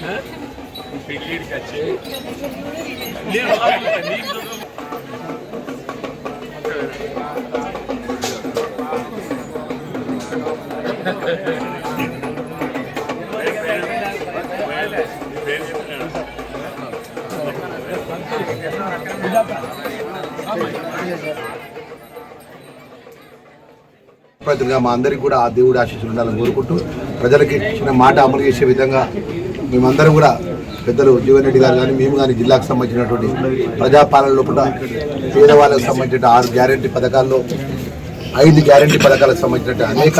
হ্যাঁ পিকনিক আছে নিয়ে ప్రతిగా మా అందరికీ కూడా ఆ దేవుడి ఆశీస్సులు ఉండాలని కోరుకుంటూ ప్రజలకి ఇచ్చిన మాట అమలు చేసే విధంగా మేమందరం కూడా పెద్దలు జీవన్ రెడ్డి గారు కానీ మేము కానీ జిల్లాకు సంబంధించినటువంటి ప్రజాపాలన లోపల పేదవాళ్ళకు సంబంధించిన ఆరు గ్యారంటీ పథకాల్లో ఐదు గ్యారంటీ పథకాలకు సంబంధించిన అనేక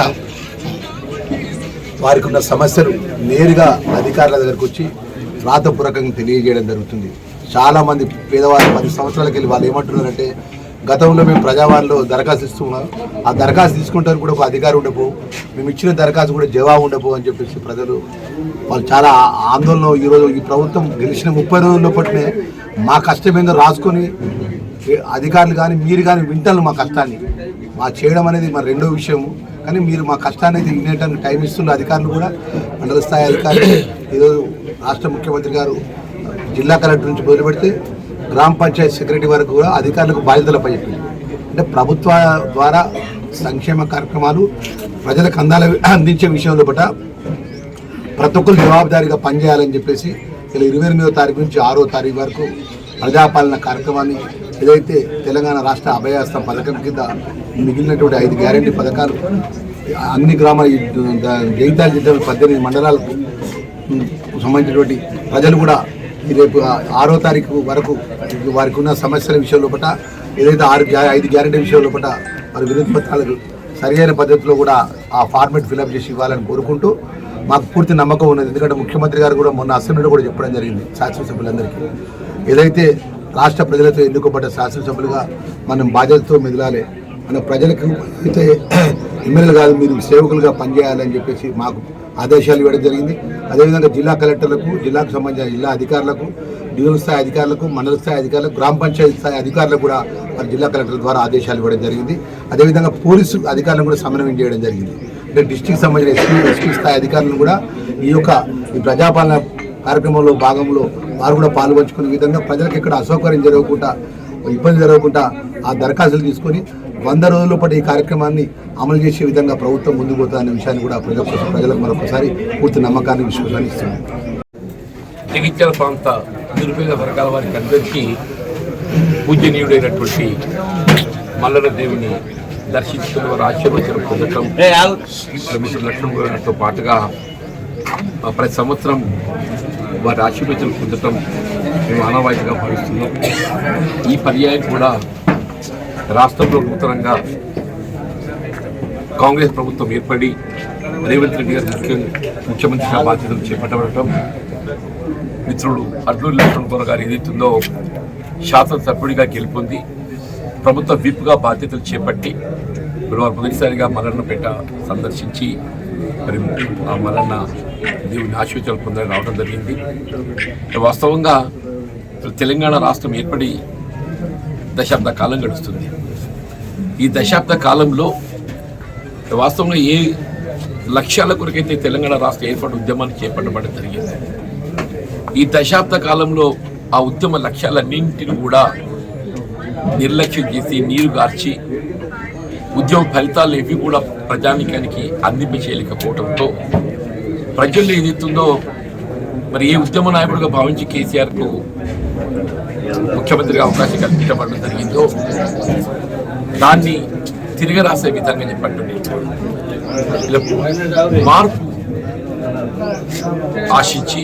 వారికి ఉన్న సమస్యలు నేరుగా అధికారుల దగ్గరకు వచ్చి రాతపూర్వకంగా తెలియజేయడం జరుగుతుంది. చాలా మంది పేదవాళ్ళు పది సంవత్సరాలకి వెళ్ళి వాళ్ళు ఏమంటున్నారంటే గతంలో మేము ప్రజావాళ్ళు దరఖాస్తు ఇస్తున్నాం. ఆ దరఖాస్తు తీసుకుంటారు కూడా ఒక అధికారి ఉండపో మేము ఇచ్చిన దరఖాస్తు కూడా జవాబు ఉండబో అని చెప్పేసి ప్రజలు వాళ్ళు చాలా ఆందోళన ఈరోజు ఈ ప్రభుత్వం గెలిచిన ముప్పై రోజుల్లో పట్టినే మా కష్టం ఏందో రాసుకొని అధికారులు కానీ మీరు కానీ వింటారు మా కష్టాన్ని. మా చేయడం అనేది మా రెండో విషయం కానీ మీరు మా కష్టాన్ని అయితే వినేటానికి టైం ఇస్తున్న అధికారులు కూడా మండల స్థాయి అధికారులు ఈరోజు రాష్ట్ర ముఖ్యమంత్రి గారు జిల్లా కలెక్టర్ నుంచి మొదలుపెడితే గ్రామ పంచాయతీ సెక్రటరీ వరకు కూడా అధికారులకు బాధ్యతలు అప్పచెప్పింది. అంటే ప్రభుత్వ ద్వారా సంక్షేమ కార్యక్రమాలు ప్రజలకు అందాల అందించే విషయంలో పట ప్రతి ఒక్కరు జవాబుదారీగా పనిచేయాలని చెప్పేసి ఇలా ఇరవై ఎనిమిదో తారీఖు నుంచి ఆరో తారీఖు వరకు ప్రజాపాలన కార్యక్రమాన్ని ఏదైతే తెలంగాణ రాష్ట్ర అభయాస్తం పథకం కింద మిగిలినటువంటి ఐదు గ్యారంటీ పథకాలు అన్ని గ్రామాల ఈ ద- జిల్లా పద్దెనిమిది మండలాలకు సంబంధించినటువంటి ప్రజలు కూడా రేపు ఆరో తారీఖు వరకు వారికి ఉన్న సమస్యల విషయం లోపల ఏదైతే ఆరు గ్యా- ఐదు గ్యారెంటీ విషయం లోపల వారి వినతి పత్రాలకు సరియైన పద్ధతిలో కూడా ఆ ఫార్మేట్ ఫిలప్ చేసి ఇవ్వాలని కోరుకుంటూ మాకు పూర్తి నమ్మకం ఉన్నది. ఎందుకంటే ముఖ్యమంత్రి గారు కూడా మొన్న అసెంబ్లీలో కూడా చెప్పడం జరిగింది శాసనసభ్యులందరికీ. ఏదైతే రాష్ట్ర ప్రజలతో ఎన్నుకోబడ్డ శాసనసభ్యులుగా మనం బాధ్యతతో మెదలాలి మన ప్రజలకు అయితే ఎమ్మెల్యేలు కాదు మీరు సేవకులుగా పనిచేయాలని చెప్పేసి మాకు ఆదేశాలు ఇవ్వడం జరిగింది. అదేవిధంగా జిల్లా కలెక్టర్లకు జిల్లాకు సంబంధించిన జిల్లా అధికారులకు డివిజన్ స్థాయి అధికారులకు మండల స్థాయి అధికారులకు గ్రామ పంచాయతీ స్థాయి అధికారులకు కూడా మరి జిల్లా కలెక్టర్ ద్వారా ఆదేశాలు ఇవ్వడం జరిగింది. అదేవిధంగా పోలీసు అధికారులను కూడా సమన్వయం చేయడం జరిగింది. అంటే డిస్టిక్ సంబంధించిన ఎస్పీ ఎస్పీ స్థాయి అధికారులను కూడా ఈ యొక్క ఈ ప్రజాపాలన కార్యక్రమంలో భాగంలో వారు కూడా పాల్పంచుకునే విధంగా ప్రజలకు ఎక్కడ అసౌకర్యం జరగకుండా ఇబ్బంది జరగకుండా ఆ దరఖాస్తులు తీసుకొని వంద రోజుల పాటు ఈ కార్యక్రమాన్ని అమలు చేసే విధంగా ప్రభుత్వం ముందుకు పోతుందనే విషయాన్ని కూడా ప్రజలకు ప్రజలకు మరొకసారి పూర్తి నమ్మకాన్ని విశ్వాసాన్ని ఇస్తుంది జగిత్యాల ప్రాంత నిరుపేద వర్గాల వారికి అందరికీ పూజనీయుడైనటువంటి మల్లన దేవుని దర్శించుకుని వారు ఆశీర్వచనం పొందటం మిస్టర్ లక్ష్మణ్ గారితో పాటుగా ప్రతి సంవత్సరం వారి ఆశీర్వచనం పొందటం మేము ఆనవాయితీగా భావిస్తున్నాం. ఈ పర్యాయం కూడా రాష్ట్రంలో నూతనంగా కాంగ్రెస్ ప్రభుత్వం ఏర్పడి రేవంత్ రెడ్డి గారు ముఖ్య ముఖ్యమంత్రిగా బాధ్యతలు చేపట్టబడటం మిత్రుడు అర్జున్ లక్ష్మణ్ గౌర గారు ఏదైతుందో శాసనసభ్యుడిగా గెలుపొంది ప్రభుత్వ విప్గా బాధ్యతలు చేపట్టి ఇప్పుడు వారు మొదటిసారిగా మలన్నపేట సందర్శించి మరి ఆ మల్లన్న దేవుని ఆశీర్వచనాలు పొందని రావడం జరిగింది. వాస్తవంగా తెలంగాణ రాష్ట్రం ఏర్పడి దశాబ్ద కాలం గడుస్తుంది. ఈ దశాబ్ద కాలంలో వాస్తవంగా ఏ లక్ష్యాల కొరకైతే తెలంగాణ రాష్ట్ర ఏర్పాటు ఉద్యమాన్ని చేపట్టబడడం జరిగింది ఈ దశాబ్ద కాలంలో ఆ ఉద్యమ లక్ష్యాలన్నింటిని కూడా నిర్లక్ష్యం చేసి నీరు గార్చి ఉద్యమ ఫలితాలు ఇవి కూడా ప్రజానికానికి అందింపచేయలేకపోవడంతో ప్రజల్లో ఏదైతుందో మరి ఏ ఉద్యమ నాయకుడిగా భావించి కేసీఆర్కు ముఖ్యమంత్రిగా అవకాశం కల్పించబడడం జరిగిందో దాన్ని తిరిగి రాసే విధంగా చెప్పండి మార్పు ఆశించి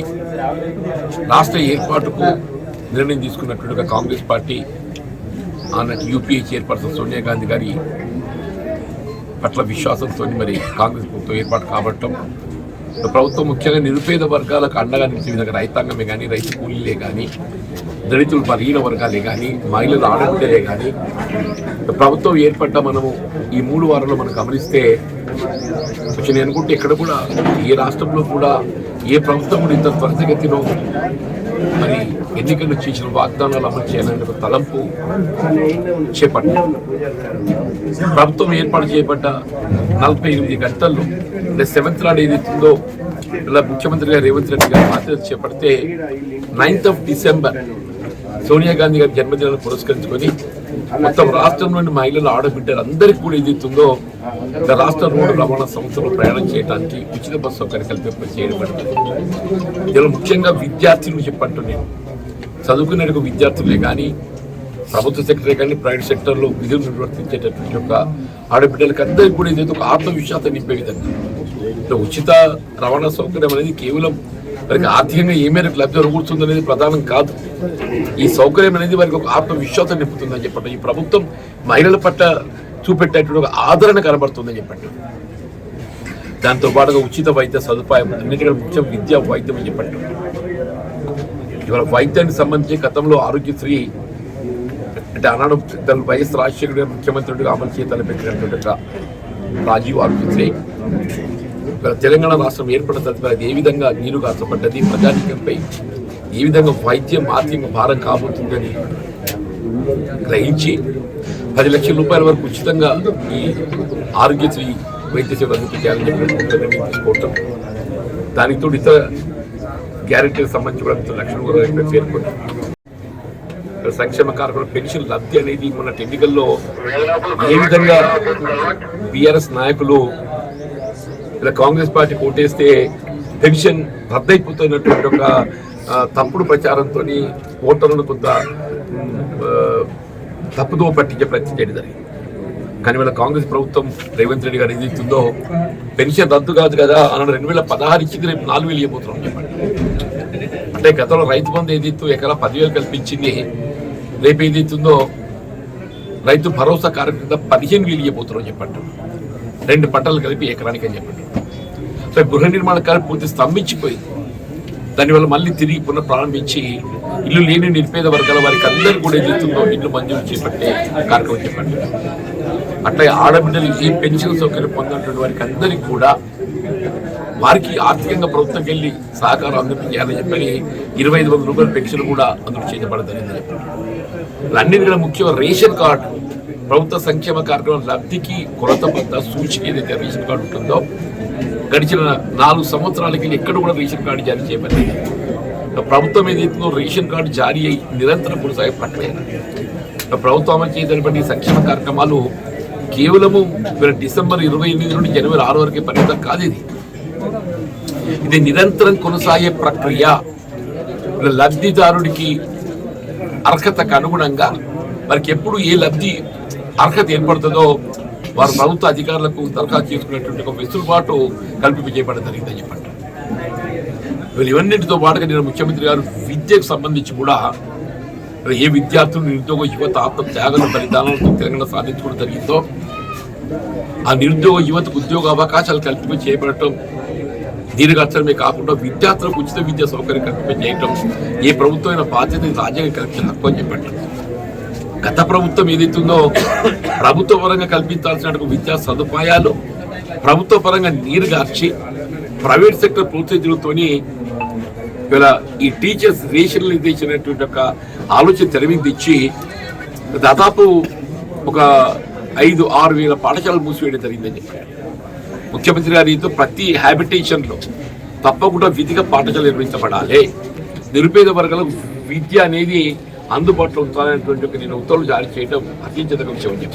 రాష్ట్ర ఏర్పాటుకు నిర్ణయం తీసుకున్నట్లుగా కాంగ్రెస్ పార్టీ ఆనాటి యూపీఏ చైర్పర్సన్ సోనియా గాంధీ గారి పట్ల విశ్వాసంతో మరి కాంగ్రెస్ ప్రభుత్వం ఏర్పాటు కాబట్టం ప్రభుత్వం ముఖ్యంగా నిరుపేద వర్గాలకు అండగా నిలిచే విధంగా రైతాంగమే కానీ రైతు కూలీలే కానీ దళితులు బలహీన వర్గాలే కానీ మహిళలు ఆడపిల్లలే కానీ ప్రభుత్వం ఏర్పడ్డ మనము ఈ మూడు వారంలో మనం గమనిస్తే నేను అనుకుంటే ఇక్కడ కూడా ఏ రాష్ట్రంలో కూడా ఏ ప్రభుత్వం కూడా ఇంత త్వరితగతిలో మరి ఎన్నికలు చేసిన వాగ్దానాలు అమలు చేయాలనే తలంపు చేపట్టారు ప్రభుత్వం ఏర్పాటు చేయబడ్డ నలభై ఎనిమిది గంటల్లో అంటే సెవెంత్ నాడు ఏదైతుందో ఇలా ముఖ్యమంత్రి గారు రేవంత్ రెడ్డి గారు బాధ్యత చేపడితే ninth of December Sonia Gandhi గారి జన్మదినాన్ని పురస్కరించుకొని మొత్తం రాష్ట్రంలోని మహిళలు ఆడబిడ్డలు అందరికీ కూడా ఏదైతుందో రాష్ట్ర రోడ్డు రవాణా సంస్థలో ప్రయాణం చేయడానికి ఉచిత బస్సు సౌకర్యం కల్పింప చేయబడుతుంది ఇందులో ముఖ్యంగా విద్యార్థులు చెప్పంటూ నేను చదువుకునే విద్యార్థులే కానీ ప్రభుత్వ సెక్టరే కానీ ప్రైవేట్ సెక్టర్లో విధులు నిర్వర్తించేటటువంటి ఒక ఆడబిడ్డలకి అందరికీ కూడా ఇదైతే ఒక ఆత్మవిశ్వాసం నింపే విధంగా. ఉచిత రవాణా సౌకర్యం అనేది కేవలం వారికి ఆర్థికంగా ఏ మేరకు లబ్ధి జరుగుతుంది అనేది ప్రధానం కాదు. ఈ సౌకర్యం అనేది వారికి ఒక ఆత్మవిశ్వాసం నింపుతుందని చెప్పండి. ఈ ప్రభుత్వం మహిళల పట్ల చూపెట్టేటువంటి ఒక ఆదరణ కనబడుతుందని చెప్పండి. దాంతో పాటుగా ఉచిత వైద్య సదుపాయం అన్నిటికంటే ముఖ్యం విద్య వైద్యం అని చెప్పండి. ఇవాళ వైద్యానికి సంబంధించి గతంలో ఆరోగ్యశ్రీ అంటే ఆనాడు పెద్దలు వైఎస్ రాజశేఖర్ గారు ముఖ్యమంత్రిగా అమలు చేయాలని పెట్టినటువంటి రాజీవ్ ఆరోగ్యశ్రీ. తెలంగాణ రాష్ట్రం ఏర్పడిన తర్వాత ఏ విధంగా నీరు కాచబడ్డది. ప్రజానీకంపై ఏ విధంగా వైద్యం ఆర్థిక భారం కాబోతుందని గ్రహించి పది లక్షల రూపాయల వరకు ఉచితంగా ఈ ఆరోగ్యశ్రీ వైద్య సేవ అందించాలని తీసుకోవటం దానికి తోడు ఇతర గ్యారెంటీకి సంబంధించి కూడా పది సంక్షేమ కార్యక్రమం పెన్షన్ లబ్ధి అనేది మన ఎన్నికల్లో ఏ విధంగా బీఆర్ఎస్ నాయకులు ఇలా కాంగ్రెస్ పార్టీ ఓటేస్తే పెన్షన్ రద్దయిపోతున్నటువంటి ఒక తప్పుడు ప్రచారంతో ఓటర్లను కొంత తప్పుదో పట్టించే ప్రయత్నం చేయడం జరిగింది? కానీ వీళ్ళ కాంగ్రెస్ ప్రభుత్వం రేవంత్ రెడ్డి గారు ఏది ఇస్తుందో పెన్షన్ రద్దు కాదు కదా అన్న రెండు వేల పదహారు ఇచ్చింది రేపు నాలుగు వేలు ఇవ్వబోతున్నాం చెప్పండి. అంటే గతంలో రైతు బంధు ఏది ఇస్తూ ఎకరా పదివేలు కల్పించింది రేపు ఏది ఇస్తుందో రైతు భరోసా కార్యక్రమం పదిహేను వేలు ఇవ్వబోతున్నాం చెప్పండి. రెండు పంటలు కలిపి ఎకరానికి అని చెప్పండి. సో గృహ నిర్మాణ కార్యం పూర్తి స్తంభించిపోయింది. దానివల్ల మళ్ళీ తిరిగి పునః ప్రారంభించి ఇల్లు లేని నిరుపేద వర్గాల వారికి అందరూ కూడా ఏదైతుందో ఇల్లు మంజూరు చేపట్టే కార్యక్రమం చెప్పండి. అట్లా ఆడబిడ్డలు ఏ పెన్షన్ సౌకర్యం పొందినటువంటి వారికి అందరికీ కూడా వారికి ఆర్థికంగా ప్రభుత్వంకి వెళ్ళి సహకారం అందించాలని చెప్పని ఇరవై ఐదు వందల రూపాయల పెన్షన్ కూడా అందులో చేయబడదని చెప్పండి. అన్నిటికన్నా ముఖ్యంగా రేషన్ కార్డు. ప్రభుత్వ సంక్షేమ కార్యక్రమం లబ్ధికి కొరత బద్ద సూచిక ఏదైతే రేషన్ కార్డు ఉంటుందో గడిచిన నాలుగు సంవత్సరాలకి ఎక్కడ కూడా రేషన్ కార్డు జారీ చేయబడింది ప్రభుత్వం ఏదైతుందో రేషన్ కార్డు జారీ అయ్యి నిరంతరం కొనసాగే ప్రక్రియ ప్రభుత్వం అమలు చేయదలపడి సంక్షేమ కార్యక్రమాలు కేవలము డిసెంబర్ ఇరవై ఎనిమిది నుండి జనవరి ఆరు వరకే పరిమితం కాదు ఇది ఇది నిరంతరం కొనసాగే ప్రక్రియ. లబ్ధిదారుడికి అర్హతకు అనుగుణంగా వారికి ఎప్పుడు ఏ లబ్ధి అర్హత ఏర్పడుతుందో వారు ప్రభుత్వ అధికారులకు దరఖాస్తు చేసుకునేటువంటి ఒక వెసులుబాటు కల్పింప చేయబడడం జరిగిందని చెప్పండి. వీళ్ళు ఇవన్నింటితో పాటుగా నేను ముఖ్యమంత్రి గారు విద్యకు సంబంధించి కూడా ఏ విద్యార్థులు నిరుద్యోగ యువత ఆత్మ త్యాగల బలిదానాలతో తెలంగాణ సాధించుకోవడం జరిగిందో ఆ నిరుద్యోగ యువతకు ఉద్యోగ అవకాశాలు కల్పింప చేయబడటం దీనికి అర్థమే కాకుండా విద్యార్థులకు ఉచిత విద్యా సౌకర్యం కల్పింప చేయటం ఏ ప్రభుత్వమైన బాధ్యత రాజ్యాంగం కల్పించిన హక్కు అని చెప్పండి. గత ప్రభుత్వం ఏదైతుందో ప్రభుత్వ పరంగా కల్పించాల్సిన విద్యా సదుపాయాలు ప్రభుత్వ పరంగా నీరు గార్చి ప్రైవేట్ సెక్టర్ ప్రోత్సహించడంతో ఇలా ఈ టీచర్స్ రేషనలైజేషన్ అనేటువంటి ఒక ఆలోచన తెరవికి తెచ్చి దాదాపు ఒక ఐదు ఆరు వేల పాఠశాలలు మూసివేయడం జరిగిందని చెప్పారు ముఖ్యమంత్రి గారితో ప్రతి హ్యాబిటేషన్లో తప్పకుండా విధిగా పాఠశాల నిర్వహించబడాలి నిరుపేద వర్గాలకు విద్య అనేది అందుబాటులో ఉంచాలనేటువంటి ఒక నేను ఉత్తర్వులు జారీ చేయడం అత్యంత విషయం అని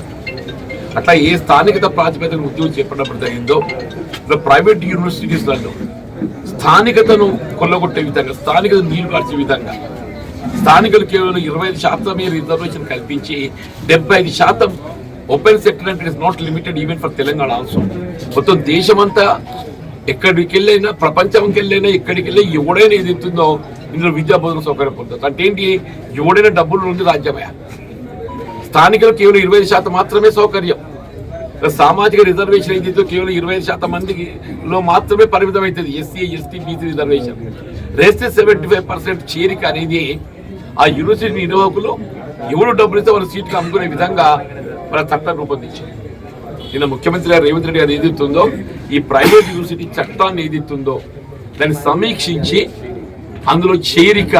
అట్లా ఏ స్థానికత ప్రాతిపదికన ఉద్యోగం చేపట్టినప్పుడు జరిగిందో ప్రైవేట్ యూనివర్సిటీస్లలో స్థానికతను కొల్లగొట్టే విధంగా స్థానికతను నీరు విధంగా స్థానికులు కేవలం ఇరవై ఐదు శాతమే రిజర్వేషన్ కల్పించి డెబ్బై ఐదు శాతం ఓపెన్ సెక్టర్ అంటే is not limited even for Telangana also. మొత్తం దేశమంతా ఎక్కడికి వెళ్ళైనా ప్రపంచంకి వెళ్ళైనా ఎక్కడికి వెళ్ళి ఎవడైనా ఏది ఇస్తుందో ఇందులో విద్యా బోధన సౌకర్యం పొందుతుంది అంటే ఏంటి? ఎవడైనా డబ్బులు ఉంది రాజ్యమే స్థానికులు కేవలం ఇరవై ఐదు శాతం మాత్రమే సౌకర్యం. సామాజిక రిజర్వేషన్ ఏదైతే కేవలం ఇరవై శాతం మందికి లో మాత్రమే పరిమితం అవుతుంది. SC ST BC reservation. రేస్తే seventy five percent చేరిక అనేది ఆ యూనివర్సిటీ నిర్వాహకులు ఎవరు డబ్బులు ఇస్తే వాళ్ళ సీట్లు అమ్ముకునే విధంగా మన చట్టం రూపొందించింది. నిన్న ముఖ్యమంత్రి గారు రేవంత్ రెడ్డి గారు ఏదైతుందో ఈ ప్రైవేట్ యూనివర్సిటీ చట్టాన్ని ఏదైతుందో దాన్ని సమీక్షించి అందులో చేరిక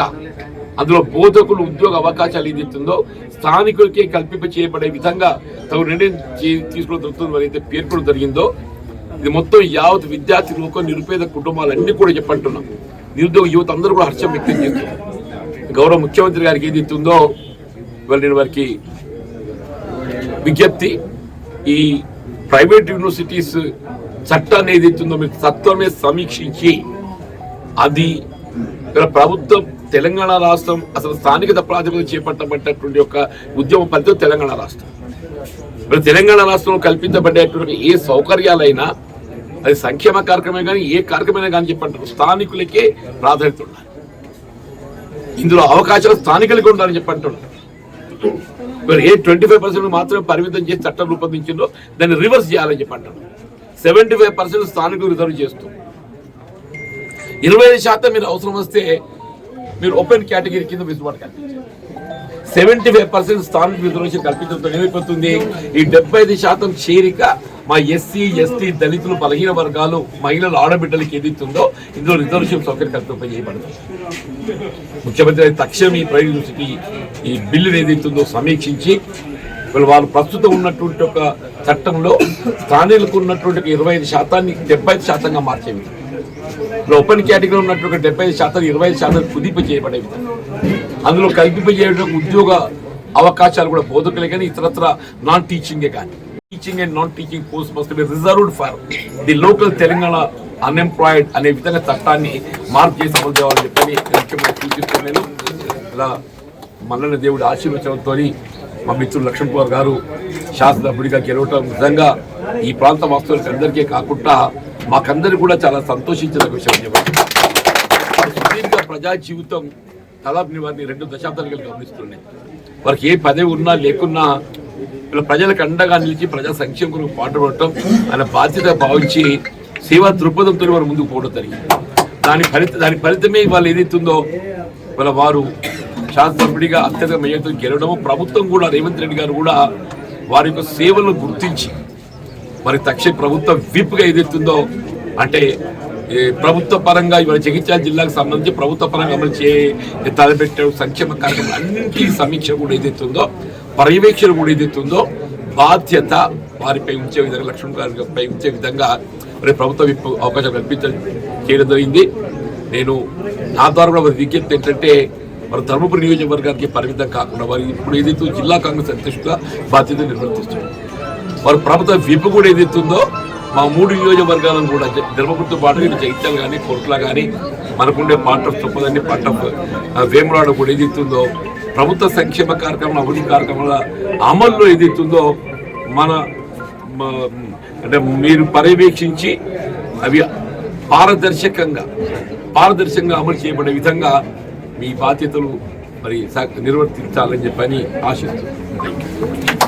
అందులో బోధకులు ఉద్యోగ అవకాశాలు ఏదైతుందో స్థానికులకే కల్పింప చేయబడే విధంగా తగు నిర్ణయం చే- తీసుకోవడం జరుగుతుంది మరి అయితే పేర్కొనడం జరిగిందో ఇది మొత్తం యావత్ విద్యార్థి లోకం నిరుపేద కుటుంబాలన్నీ కూడా చెప్పంటున్నాం. నిరుద్యోగ యువత అందరూ కూడా హర్షం వ్యక్తం చేస్తున్నారు. గౌరవ ముఖ్యమంత్రి గారికి ఏది ఇస్తుందో ఇవాళ నేను వారికి విజ్ఞప్తి ఈ ప్రైవేట్ యూనివర్సిటీస్ చట్టాన్ని అనేది ఇస్తుందో మీరు సత్వమే సమీక్షించి అది ప్రభుత్వం తెలంగాణ రాష్ట్రం అసలు స్థానికత ప్రాతిపదిక చేపట్టబడ్డటువంటి యొక్క ఉద్యమ పద్ధతి తెలంగాణ రాష్ట్రం. మరి తెలంగాణ రాష్ట్రంలో కల్పించబడేటువంటి ఏ సౌకర్యాలైనా అది సంక్షేమ కార్యక్రమే కానీ ఏ కార్యక్రమైనా కానీ చెప్పంటారు. స్థానికులకే ప్రాధాన్యత ఉండాలి. ఇందులో అవకాశాలు స్థానికులకి ఉండాలని చెప్పంటున్నారు మరి ఏ ట్వంటీ ఫైవ్ పర్సెంట్ మాత్రమే పరిమితం చేసి చట్టం రూపొందించిందో దాన్ని రివర్స్ చేయాలని చెప్పంటారు సెవెంటీ ఫైవ్ పర్సెంట్ స్థానికులు రిజర్వ్ చేస్తూ. ఇరవై ఐదు శాతం మీరు అవసరం వస్తే మీరు ఓపెన్ కేటగిరీ కింద విసుబాటు కల్పించారు సెవెంటీ ఫైవ్ పర్సెంట్ స్థానిక రిజర్వేషన్ కల్పించడంతో ఏమైపోతుంది? ఈ డెబ్బై ఐదు శాతం చేరిక మా ఎస్సీ ఎస్టీ దళితులు బలహీన వర్గాలు మహిళల ఆడబిడ్డలకి ఏదైతుందో ఇందులో రిజర్వేషన్ సౌకర్యం కల్పింప చేయబడుతుంది ముఖ్యమంత్రి తక్షణం ఈ ప్రైవేట్ యూనివర్సిటీ ఈ బిల్లును ఏదైతుందో సమీక్షించి వాళ్ళు ప్రస్తుతం ఉన్నటువంటి ఒక చట్టంలో స్థానికులకు ఉన్నటువంటి ఇరవై ఐదు శాతాన్ని డెబ్బై ఐదు శాతంగా మార్చే విధంగా. ఓపెన్ కేటగిరీలో ఉన్నటువంటి డెబ్బై ఐదు శాతం ఇరవై ఐదు శాతం కుదింప చేయబడే విధంగా. అందులో కల్పింప చేయడం ఉద్యోగ అవకాశాలు కూడా బోధకులే కానీ ఇతరత్ర నాన్ టీచింగే కానీ teaching and non teaching post must be reserved for the local Telangana unemployed అనే విధంగా చట్టాన్ని మార్పు చేసి అమలు చేయాలని చెప్పని ముఖ్యమంత్రి సూచిస్తున్నాను ఇలా మల్లన్న దేవుడి ఆశీర్వచనంతో మా మిత్రులు లక్ష్మణ్ కుమార్ గారు శాసనసభ్యుడిగా గెలవటం నిజంగా ఈ ప్రాంత వాస్తవులకి అందరికీ కాకుండా మాకందరికి కూడా చాలా సంతోషించిన విషయం చెప్పండి సుదీర్ఘ ప్రజా జీవితం దాదాపు వారిని రెండు దశాబ్దాలుగా గమనిస్తున్నాయి. వారికి ఏ పదవి ఉన్నా లేకున్నా ఇలా ప్రజలకు అండగా నిలిచి ప్రజా సంక్షేమం కొరకు పాటుపడటం అనే బాధ్యత భావించి సేవా దృక్పథంతో వారు ముందుకు పోవడం జరిగింది. దాని ఫలిత దాని ఫలితమే వాళ్ళు ఏదైతుందో వాళ్ళ వారు శాసనసభ్యుడిగా అత్యధిక మేయతో గెలవడము ప్రభుత్వం కూడా రేవంత్ రెడ్డి గారు కూడా వారి యొక్క సేవలను గుర్తించి మరి తక్షణ ప్రభుత్వ విప్గా ఏదైతుందో అంటే ప్రభుత్వ పరంగా ఇవాళ జగిత్యాల జిల్లాకు సంబంధించి ప్రభుత్వ పరంగా అమలు చే తలపెట్టే సంక్షేమ కార్యక్రమం అన్నింటి సమీక్ష కూడా ఏదైతుందో పర్యవేక్షణ కూడా ఏదైతుందో బాధ్యత వారిపై ఉంచే విధంగా లక్ష్మణ్ గారిపై ఉంచే విధంగా మరి ప్రభుత్వ విప్ అవకాశం కల్పించడం చేయడం జరిగింది. నేను నా ద్వారా కూడా వారి విజ్ఞప్తి ఏంటంటే మరి ధర్మపురి నియోజకవర్గానికి పరిమితం కాకుండా వారు ఇప్పుడు ఏదైతే జిల్లా కాంగ్రెస్ అధ్యక్షుడిగా బాధ్యత నిర్వర్తిస్తుంది వారు ప్రభుత్వ విప్పు కూడా ఏదైతుందో మా మూడు నియోజకవర్గాలను కూడా ధర్మపురితో పాటు ఇటు కానీ కోట్ల కానీ మనకుండే పార్ట్ ఆఫ్ తుప్పదండి పార్ట్ ఆఫ్ వేములాడ కూడా ఏదైతుందో ప్రభుత్వ సంక్షేమ కార్యక్రమం అభివృద్ధి కార్యక్రమాల అమల్లో ఏదైతుందో మన అంటే మీరు పర్యవేక్షించి అవి పారదర్శకంగా పారదర్శకంగా అమలు చేయబడే విధంగా మీ బాధ్యతలు మరి నిర్వర్తించాలని చెప్పని ఆశిస్తున్నాను థ్యాంక్ యూ